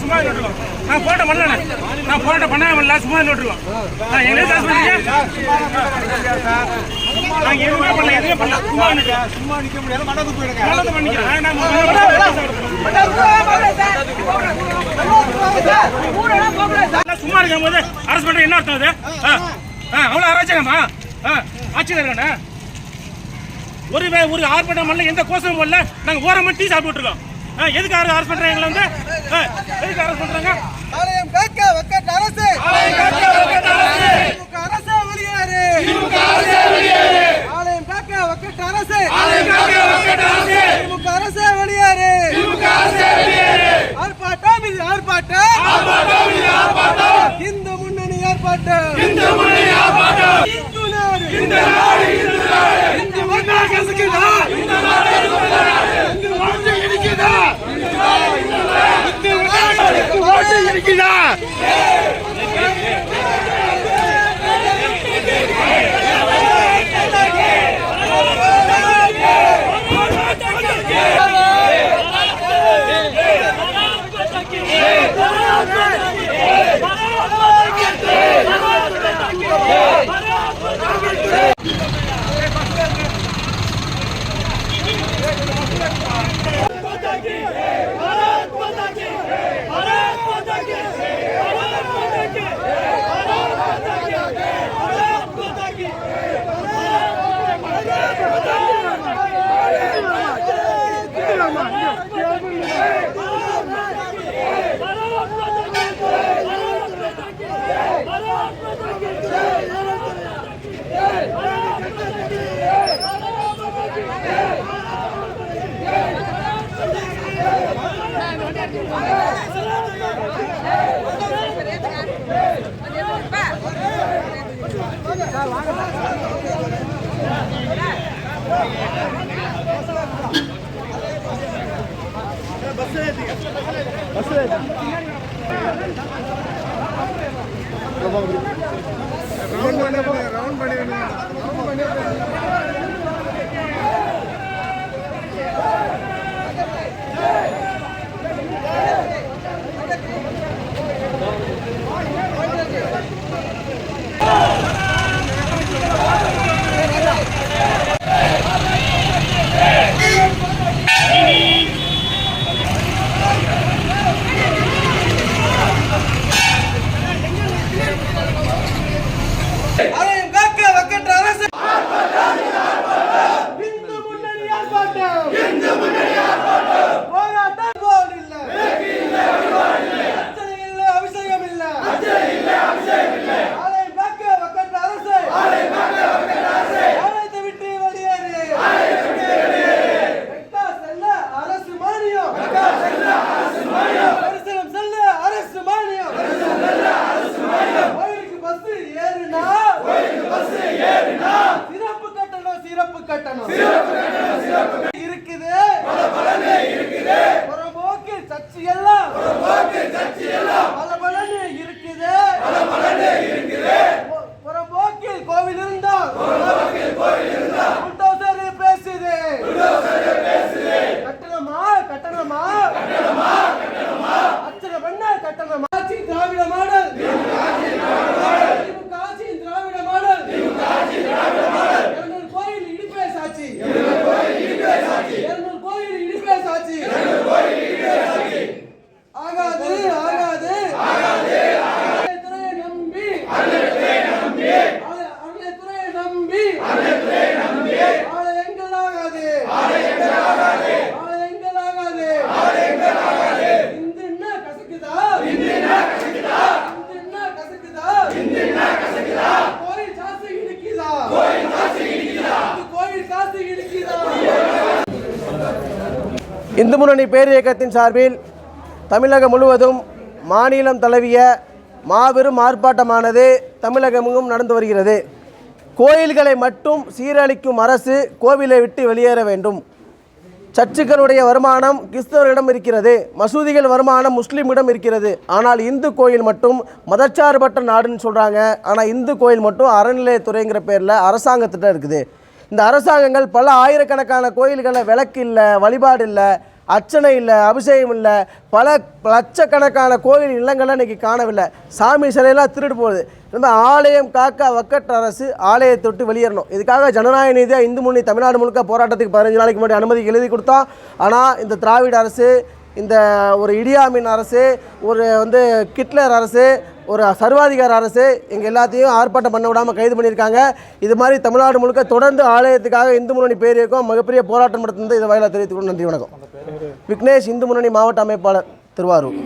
சும்மா விட்டுருவோம் நான் போட்ட பண்ணல நான் போட்ட பண்ண பண்ணல சும்மா விட்டுருவோம் நான் என்ன சார் பண்ணீங்க நான் எதுவுமே பண்ணல எதுவுமே பண்ணல. சும்மா சும்மா நிக்க முடியாது. மண்டபத்துக்கு போயிடுங்க. நல்லது பண்ணிக்கிறேன் நான் சும்மா இருக்கும் போது அரசு பண்ற என்ன அர்த்தம் அது? அவ்வளவு அராஜகமா ஆட்சியில் இருக்கானே ஒரு ஒரு ஆர்ப்பாட்டம் பண்ணல எந்த கோஷமும் பண்ணல நாங்க ஓரமா டீ சாப்பிட்டு இருக்கோம். ஆ, எதுக்கு அரசு பண்றாங்க எங்களை வந்து? எதுக்கு அரசு பண்றாங்க? ஆலயம் காக்க வக்கட் அரசு. திமுக அரசே வெளியேறு. ஆலயம் காக்க வக்கட் அரசு. திமுக அரசே வெளியேறு. ஆர்ப்பாட்டம் இது ஆர்ப்பாட்டம். இந்து முன்னணி ஆர்ப்பாட்டம். இந்து நாடு. இந்து மக்கள் Americana! Yeah! ரவுண்ட் பண்ணி ரவுண்ட் பண்ணி முன்னணி ஆர்ப்பாட்டம் இந்து முன்னணி ஆர்ப்பாட்டம் போராட்டம் போல் இல்ல அர்ச்சனை இல்ல அபிஷேகம் இல்ல ஆலயம் காக்க வக்கற்ற அரசு ஆலயத்தை விட்டு வெளியேறு வெட்டா செல்ல அரசு மானியம் தரிசனம் செல்ல அரசு மானியம் கோயிலுக்கு பஸ் ஏறுனா சிறப்பு கட்டணம் சிறப்பு கட்டணம் இருக்குது புறம்போக்கு சர்ச்சை எல்லாம் பல பலன்னு இருக்குது பு- புறம்போக்கில் கோவில் இருந்தால் புல்டோசர் பேசுது கட்டணமா கட்டணமா அர்ச்சனை பண்ண கட்டணமா ஆட்சி திராவிட இந்து முன்னணி பேர் இயக்கத்தின் சார்பில் தமிழகம் முழுவதும் மாநிலம் தழுவிய மாபெரும் ஆர்ப்பாட்டமானது தமிழகமெங்கும் நடந்து வருகிறது. கோயில்களை மட்டும் சீரழிக்கும் அரசு கோவிலை விட்டு வெளியேற வேண்டும். சர்ச்சுக்களுடைய வருமானம் கிறிஸ்தவரிடம் இருக்கிறது மசூதிகள் வருமானம் முஸ்லீமிடம் இருக்கிறது. ஆனால் இந்து கோயில் மட்டும் மதச்சார்பற்ற நாடுன்னு சொல்கிறாங்க ஆனால் இந்து கோயில் மட்டும் அறநிலையத்துறைங்கிற பேரில் அரசாங்கத்திட்ட இருக்குது. இந்த அரசாங்கங்கள் பல ஆயிரக்கணக்கான கோயில்களை விளக்கு இல்லை வழிபாடு இல்லை அர்ச்சனை இல்லை அபிஷேகம் இல்லை பல லட்சக்கணக்கான கோயில் இல்லங்களை இன்னைக்கு காணவில்லை. சாமி சிலையெல்லாம் திருடு போகுது. இந்த ஆலயம் காக்க வக்கற்ற அரசு ஆலயத்தை விட்டு வெளியேறணும். இதுக்காக ஜனநாயக நீதியாக இந்து முன்னி தமிழ்நாடு முழுக்க போராட்டத்துக்கு பதினஞ்சு நாளைக்கு முன்னாடி அனுமதி எழுதி கொடுத்தோம். ஆனால் இந்த திராவிட அரசு இந்த ஒரு இடியாமின் அரசு ஒரு வந்து கிட்லர் அரசு ஒரு சர்வாதிகார அரசு எங்கள் எல்லாத்தையும் ஆர்ப்பாட்டம் பண்ண விடாமல் கைது பண்ணியிருக்காங்க. இது மாதிரி தமிழ்நாடு முழுக்க தொடர்ந்து ஆலயத்துக்காக இந்து முன்னணி பேர் இருக்கும் மிகப்பெரிய போராட்டம் நடத்தினது. இதை வயலாக தெரிவித்துக்கொண்டு நன்றி வணக்கம். விக்னேஷ் இந்து முன்னணி மாவட்ட அமைப்பாளர் திருவாரூர்.